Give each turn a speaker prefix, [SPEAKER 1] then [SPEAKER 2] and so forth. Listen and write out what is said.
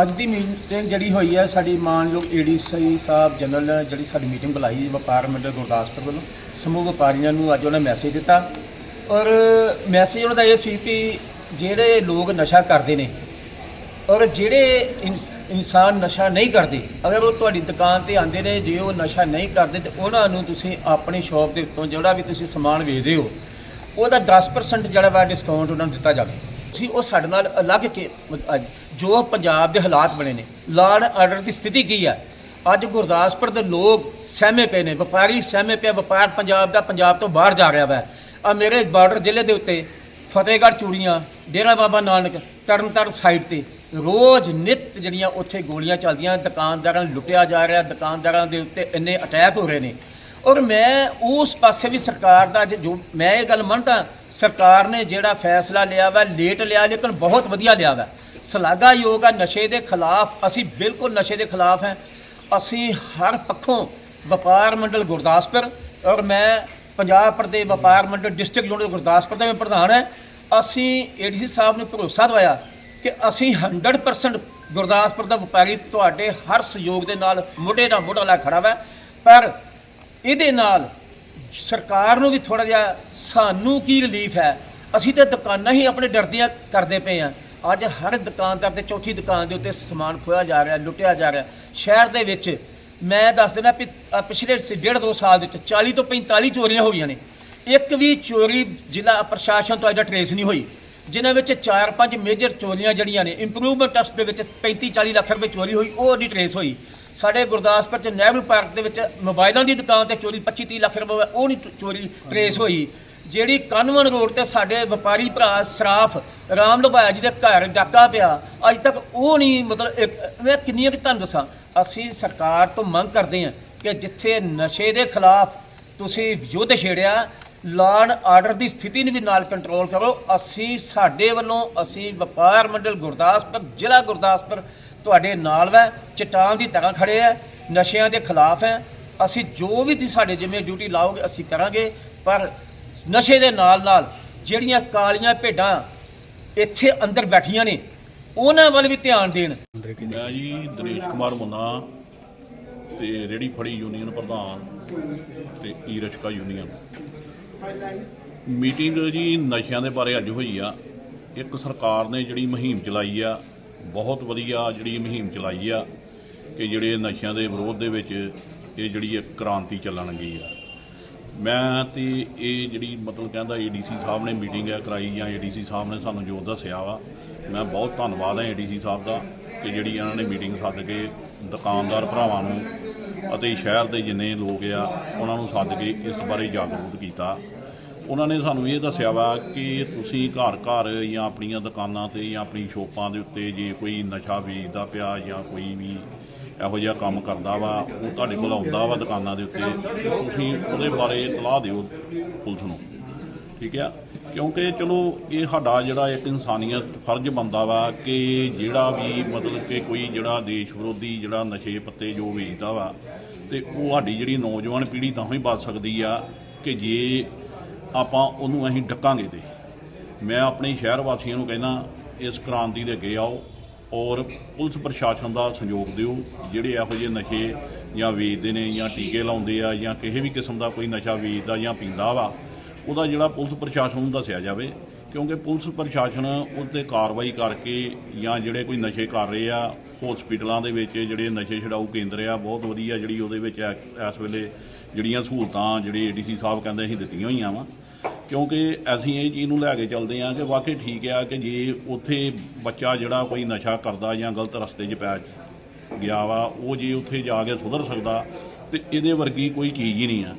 [SPEAKER 1] ਅੱਜ ਦੀ ਮੀਟਿੰਗ ਜਿਹੜੀ ਹੋਈ ਹੈ, ਸਾਡੀ ਮਾਨਯੋਗ ਏਡੀਸੀ ਸਾਹਿਬ ਜਨਰਲ ਨੇ ਜਿਹੜੀ ਸਾਡੀ ਮੀਟਿੰਗ ਬੁਲਾਈ ਵਪਾਰ ਮੰਡਲ ਗੁਰਦਾਸਪੁਰ ਵੱਲੋਂ। ਸਮੂਹ ਵਪਾਰੀਆਂ ਨੂੰ ਅੱਜ ਉਹਨਾਂ ਮੈਸੇਜ ਦਿੱਤਾ। ਔਰ ਮੈਸੇਜ ਉਹਨਾਂ ਦਾ ਇਹ ਸੀ ਕਿ ਜਿਹੜੇ ਲੋਕ ਨਸ਼ਾ ਕਰਦੇ ਨੇ ਔਰ ਜਿਹੜੇ ਇਨਸ- ਇਨਸਾਨ ਨਸ਼ਾ ਨਹੀਂ ਕਰਦੇ, ਅਗਰ ਉਹ ਤੁਹਾਡੀ ਦੁਕਾਨ ਤੇ ਆਉਂਦੇ ਨੇ, ਜੇ ਉਹ ਨਸ਼ਾ ਨਹੀਂ ਕਰਦੇ ਤੇ ਉਹਨਾਂ ਨੂੰ ਤੁਸੀਂ ਆਪਣੀ ਸ਼ਾਪ ਦੇ ਉੱਤੋਂ ਜਿਹੜਾ ਵੀ ਤੁਸੀਂ ਸਮਾਨ ਵੇਚਦੇ ਹੋ, ਉਹਦਾ 10% ਜਿਹੜਾ ਵਾ ਡਿਸਕਾਊਂਟ ਉਹਨਾਂ ਨੂੰ ਦਿੱਤਾ ਜਾਵੇ। ਤੁਸੀਂ ਉਹ ਸਾਡੇ ਨਾਲ ਅਲੱਗ ਕੇ, ਅੱਜ ਜੋ ਪੰਜਾਬ ਦੇ ਹਾਲਾਤ ਬਣੇ ਨੇ, ਲਾਅ ਆਰਡਰ ਦੀ ਸਥਿਤੀ ਕੀ ਹੈ? ਅੱਜ ਗੁਰਦਾਸਪੁਰ ਦੇ ਲੋਕ ਸਹਿਮੇ ਪਏ ਨੇ, ਵਪਾਰੀ ਸਹਿਮੇ ਪਿਆ, ਵਪਾਰ ਪੰਜਾਬ ਦਾ ਪੰਜਾਬ ਤੋਂ ਬਾਹਰ ਜਾ ਰਿਹਾ ਵਾ। ਆ ਮੇਰੇ ਬਾਰਡਰ ਜ਼ਿਲ੍ਹੇ ਦੇ ਉੱਤੇ ਫਤਿਹਗੜ੍ਹ ਚੂੜੀਆਂ, ਡੇਰਾ ਬਾਬਾ ਨਾਨਕ, ਤਰਨਤਾਰਨ ਸਾਈਡ ਤੇ ਰੋਜ਼ ਨਿਤ ਜਿਹੜੀਆਂ ਉੱਥੇ ਗੋਲੀਆਂ ਚੱਲਦੀਆਂ, ਦੁਕਾਨਦਾਰਾਂ ਨੂੰ ਲੁੱਟਿਆ ਜਾ ਰਿਹਾ, ਦੁਕਾਨਦਾਰਾਂ ਦੇ ਉੱਤੇ ਇੰਨੇ ਅਟੈਕ ਹੋ ਰਹੇ ਨੇ। ਔਰ ਮੈਂ ਉਸ ਪਾਸੇ ਵੀ ਸਰਕਾਰ ਦਾ, ਅੱਜ ਜੋ ਮੈਂ ਇਹ ਗੱਲ ਮੰਨਦਾ ਸਰਕਾਰ ਨੇ ਜਿਹੜਾ ਫੈਸਲਾ ਲਿਆ ਵਾ, ਲੇਟ ਲਿਆ, ਲੇਕਿਨ ਬਹੁਤ ਵਧੀਆ ਲਿਆ ਵਾ। ਸ਼ਲਾਘਾਯੋਗ ਆ ਨਸ਼ੇ ਦੇ ਖਿਲਾਫ, ਅਸੀਂ ਬਿਲਕੁਲ ਨਸ਼ੇ ਦੇ ਖਿਲਾਫ ਹੈ। ਅਸੀਂ ਹਰ ਪੱਖੋਂ ਵਪਾਰ ਮੰਡਲ ਗੁਰਦਾਸਪੁਰ ਔਰ ਮੈਂ ਪੰਜਾਬ ਪ੍ਰਦੇਸ਼ ਵਪਾਰ ਮੰਡਲ ਡਿਸਟ੍ਰਿਕਟ ਯੂਨਿਟ ਗੁਰਦਾਸਪੁਰ ਦਾ ਮੈਂ ਪ੍ਰਧਾਨ ਹੈ। ਅਸੀਂ ਏਡੀਸੀ ਸਾਹਿਬ ਨੂੰ ਭਰੋਸਾ ਦਵਾਇਆ ਕਿ ਅਸੀਂ 100% ਗੁਰਦਾਸਪੁਰ ਦਾ ਵਪਾਰੀ ਤੁਹਾਡੇ ਹਰ ਸਹਿਯੋਗ ਦੇ ਨਾਲ ਮੋਢੇ ਨਾਲ ਮੋਢਾ ਲਾ ਖੜਾ ਵਾ। ਪਰ ਇਹਦੇ ਨਾਲ ਸਰਕਾਰ ਨੂੰ ਵੀ ਥੋੜਾ ਜਿਹਾ ਸਾਨੂੰ ਕੀ ਰਿਲੀਫ ਹੈ? ਅਸੀਂ ਤੇ ਦੁਕਾਨਾਂ ਹੀ ਆਪਣੇ ਡਰਦੀਆਂ ਕਰਦੇ ਪਏ ਆ ਅੱਜ ਹਰ ਦੁਕਾਨਦਾਰ ਤੇ ਚੌਥੀ ਦੁਕਾਨ ਦੇ ਉੱਤੇ ਸਮਾਨ ਖੋਇਆ ਜਾ ਰਿਹਾ, ਲੁੱਟਿਆ ਜਾ ਰਿਹਾ। ਸ਼ਹਿਰ ਦੇ ਵਿੱਚ ਮੈਂ ਦੱਸ ਦਿੰਦਾ ਵੀ ਪਿਛਲੇ ਡੇਢ ਦੋ ਸਾਲ ਦੇ ਵਿੱਚ 40 ਤੋਂ 45 ਚੋਰੀਆਂ ਹੋਈਆਂ ਨੇ। ਇੱਕ ਵੀ ਚੋਰੀ ਜ਼ਿਲ੍ਹਾ ਪ੍ਰਸ਼ਾਸਨ ਤੋਂ ਅਜਾ ਟਰੇਸ ਨਹੀਂ ਹੋਈ। ਜਿਨ੍ਹਾਂ ਵਿੱਚ 4-5 ਮੇਜਰ ਚੋਰੀਆਂ ਜਿਹੜੀਆਂ ਨੇ ਇੰਪਰੂਵਮੈਂਟ ਟੈਸਟ ਦੇ ਵਿੱਚ 35-40 ਲੱਖ ਰੁਪਏ ਚੋਰੀ ਹੋਈ ਉਹ ਨਹੀਂ ਟਰੇਸ ਹੋਈ। ਸਾਡੇ ਗੁਰਦਾਸਪੁਰ ਚ ਨਹਿਰੂ ਪਾਰਕ ਦੇ ਵਿੱਚ ਮੋਬਾਈਲਾਂ ਦੀ ਦੁਕਾਨ ਤੇ ਚੋਰੀ 25-30 ਲੱਖ ਰੁਪਏ ਹੋਇਆ, ਉਹ ਨਹੀਂ ਚੋਰੀ ਟਰੇਸ ਹੋਈ। ਜਿਹੜੀ ਕਨਵਨ ਰੋਡ ਤੇ ਸਾਡੇ ਵਪਾਰੀ ਭਰਾ ਸਰਾਫ ਰਾਮ ਲੁਭਾਇਆ ਜੀ ਦੇ ਘਰ ਡਾਕਾ ਪਿਆ ਅੱਜ ਤੱਕ ਉਹ ਨਹੀਂ ਮਤਲਬ ਮੈਂ ਕਿੰਨੀਆਂ ਕਿ ਤੁਹਾਨੂੰ ਦੱਸਾਂ ਅਸੀਂ ਸਰਕਾਰ ਤੋਂ ਮੰਗ ਕਰਦੇ ਹਾਂ ਕਿ ਜਿੱਥੇ ਨਸ਼ੇ ਦੇ ਖਿਲਾਫ ਤੁਸੀਂ ਯੁੱਧ ਛੇੜਿਆ ਲਾਅ ਆਰਡਰ ਦੀ ਸਥਿਤੀ ਨੂੰ ਵੀ ਨਾਲ ਕੰਟਰੋਲ ਕਰੋ। ਅਸੀਂ ਸਾਡੇ ਵੱਲੋਂ ਅਸੀਂ ਵਪਾਰ ਮੰਡਲ ਗੁਰਦਾਸਪੁਰ ਜ਼ਿਲ੍ਹਾ ਗੁਰਦਾਸਪੁਰ ਤੁਹਾਡੇ ਨਾਲ ਵੈ। ਚਟਾਨ ਦੀ ਤਰ੍ਹਾਂ ਖੜੇ ਆ ਨਸ਼ਿਆਂ ਦੇ ਖਿਲਾਫ ਹੈ ਅਸੀਂ ਜੋ ਵੀ ਤੁਸੀਂ ਸਾਡੇ ਜਿੰਮੇ ਡਿਊਟੀ ਲਾਓਗੇ ਅਸੀਂ ਕਰਾਂਗੇ। ਪਰ ਨਸ਼ੇ ਦੇ ਨਾਲ ਨਾਲ ਜਿਹੜੀਆਂ ਕਾਲੀਆਂ ਭੇਡਾਂ ਇੱਥੇ ਅੰਦਰ ਬੈਠੀਆਂ ਨੇ ਉਹਨਾਂ ਵੱਲ ਵੀ ਧਿਆਨ ਦੇਣ।
[SPEAKER 2] ਮੈਂ ਜੀ ਦਿਨੇਸ਼ ਕੁਮਾਰ ਮੁੰਨਾ ਤੇ ਰੇੜੀ ਫੜੀ ਯੂਨੀਅਨ ਪ੍ਰਧਾਨ ਤੇ ਈ ਰਿਕਸ਼ਾ ਯੂਨੀਅਨ। ਮੀਟਿੰਗ ਜੀ ਨਸ਼ਿਆਂ ਦੇ ਬਾਰੇ ਅੱਜ ਹੋਈ ਆ। ਇੱਕ ਸਰਕਾਰ ਨੇ ਜਿਹੜੀ ਮੁਹਿੰਮ ਚਲਾਈ ਆ, ਬਹੁਤ ਵਧੀਆ ਜਿਹੜੀ ਮੁਹਿੰਮ ਚਲਾਈ ਆ ਕਿ ਜਿਹੜੇ ਨਸ਼ਿਆਂ ਦੇ ਵਿਰੋਧ ਦੇ ਵਿੱਚ ਇਹ ਜਿਹੜੀ ਇੱਕ ਕ੍ਰਾਂਤੀ ਚੱਲਣ ਗਈ ਆ। ਮੈਂ ਤੇ ਇਹ ਜਿਹੜੀ ਮਤਲਬ ਕਹਿੰਦਾ ਏਡੀਸੀ ਸਾਹਿਬ ਨੇ ਮੀਟਿੰਗ ਹੈ ਕਰਾਈ ਜਾਂ ਏਡੀਸੀ ਸਾਹਿਬ ਨੇ ਸਾਨੂੰ ਜੋ ਦੱਸਿਆ ਵਾ ਮੈਂ ਬਹੁਤ ਧੰਨਵਾਦ ਹੈ ਏਡੀਸੀ ਸਾਹਿਬ ਦਾ ਕਿ ਜਿਹੜੀ ਇਹਨਾਂ ਨੇ ਮੀਟਿੰਗ ਸੱਦ ਕੇ ਦੁਕਾਨਦਾਰ ਭਰਾਵਾਂ ਨੂੰ ਅਤੇ ਸ਼ਹਿਰ ਦੇ ਜਿੰਨੇ ਲੋਕ ਆ, ਉਹਨਾਂ ਨੂੰ ਸੱਦ ਕੇ ਇਸ ਬਾਰੇ ਜਾਗਰੂਕ ਕੀਤਾ। ਉਹਨਾਂ ਨੇ ਸਾਨੂੰ ਇਹ ਦੱਸਿਆ ਵਾ ਕਿ ਤੁਸੀਂ ਘਰ ਘਰ ਜਾਂ ਆਪਣੀਆਂ ਦੁਕਾਨਾਂ ਤੇ ਜਾਂ ਆਪਣੀ ਸ਼ੋਪਾਂ ਦੇ ਉੱਤੇ ਜੇ ਕੋਈ ਨਸ਼ਾ ਵੇਚਦਾ ਪਿਆ ਜਾਂ ਕੋਈ ਵੀ ਇਹੋ ਜਿਹਾ ਕੰਮ ਕਰਦਾ ਵਾ, ਉਹ ਤੁਹਾਡੇ ਕੋਲ ਆਉਂਦਾ ਵਾ ਦੁਕਾਨਾਂ ਦੇ ਉੱਤੇ, ਤੁਸੀਂ ਉਹਦੇ ਬਾਰੇ ਇਤਲਾਹ ਦਿਓ ਪੁਲਿਸ ਨੂੰ। ਠੀਕ ਆ? ਕਿਉਂਕਿ ਚਲੋ, ਇਹ ਸਾਡਾ ਜਿਹੜਾ ਇੱਕ ਇਨਸਾਨੀਅਤ ਫਰਜ਼ ਬੰਦਾ ਵਾ ਕਿ ਜਿਹੜਾ ਵੀ ਮਤਲਬ ਕਿ ਕੋਈ ਜਿਹੜਾ ਦੇਸ਼ ਵਿਰੋਧੀ ਜਿਹੜਾ ਨਸ਼ੇ ਪੱਤੇ ਜੋ ਵੇਚਦਾ ਵਾ, ਤੇ ਉਹ ਸਾਡੀ ਜਿਹੜੀ ਨੌਜਵਾਨ ਪੀੜ੍ਹੀ ਤਾਂ ਹੀ ਬਚ ਸਕਦੀ ਆ ਕਿ ਜੇ ਆਪਾਂ ਉਹਨੂੰ ਅਸੀਂ ਡੱਕਾਂਗੇ ਤੇ। ਮੈਂ ਆਪਣੇ ਸ਼ਹਿਰ ਵਾਸੀਆਂ ਨੂੰ ਕਹਿੰਦਾ, ਇਸ ਕ੍ਰਾਂਤੀ ਦੇ ਅੱਗੇ ਆਓ ਔਰ ਪੁਲਿਸ ਪ੍ਰਸ਼ਾਸਨ ਦਾ ਸਹਿਯੋਗ ਦਿਓ, ਜਿਹੜੇ ਇਹੋ ਜਿਹੇ ਨਸ਼ੇ ਜਾਂ ਵੇਚਦੇ ਨੇ ਜਾਂ ਟੀਕੇ ਲਾਉਂਦੇ ਆ ਜਾਂ ਕਿਸੇ ਵੀ ਕਿਸਮ ਦਾ ਕੋਈ ਨਸ਼ਾ ਵੇਚਦਾ ਜਾਂ ਪੀਂਦਾ ਵਾ ਉਹਦਾ ਜਿਹੜਾ ਪੁਲਿਸ ਪ੍ਰਸ਼ਾਸਨ ਨੂੰ ਦੱਸਿਆ ਜਾਵੇ, ਕਿਉਂਕਿ ਪੁਲਿਸ ਪ੍ਰਸ਼ਾਸਨ ਉੱਤੇ ਕਾਰਵਾਈ ਕਰਕੇ ਜਾਂ ਜਿਹੜੇ ਕੋਈ ਨਸ਼ੇ ਕਰ ਰਹੇ ਆ ਹਸਪੀਟਲਾਂ ਦੇ ਵਿੱਚ ਜਿਹੜੇ ਨਸ਼ੇ ਛਡਾਊ ਕੇਂਦਰ ਆ, ਬਹੁਤ ਵਧੀਆ ਜਿਹੜੀ ਉਹਦੇ ਵਿੱਚ ਐ- ਇਸ ਵੇਲੇ ਜਿਹੜੀਆਂ ਸਹੂਲਤਾਂ ਜਿਹੜੇ ਏਡੀਸੀ ਸਾਹਿਬ ਕਹਿੰਦੇ ਅਸੀਂ ਦਿੱਤੀਆਂ ਹੋਈਆਂ ਵਾ। ਕਿਉਂਕਿ ਅਸੀਂ ਇਹ ਚੀਜ਼ ਨੂੰ ਲੈ ਕੇ ਚੱਲਦੇ ਹਾਂ ਕਿ ਵਾਕਈ ਠੀਕ ਆ ਕਿ ਜੇ ਉੱਥੇ ਬੱਚਾ ਜਿਹੜਾ ਕੋਈ ਨਸ਼ਾ ਕਰਦਾ ਜਾਂ ਗਲਤ ਰਸਤੇ 'ਚ ਪੈ ਗਿਆ ਵਾ, ਉਹ ਜੇ ਉੱਥੇ ਜਾ ਕੇ ਸੁਧਰ ਸਕਦਾ, ਤੇ ਇਹਦੇ ਵਰਗੀ ਕੋਈ ਚੀਜ਼ ਹੀ ਨਹੀਂ ਆ।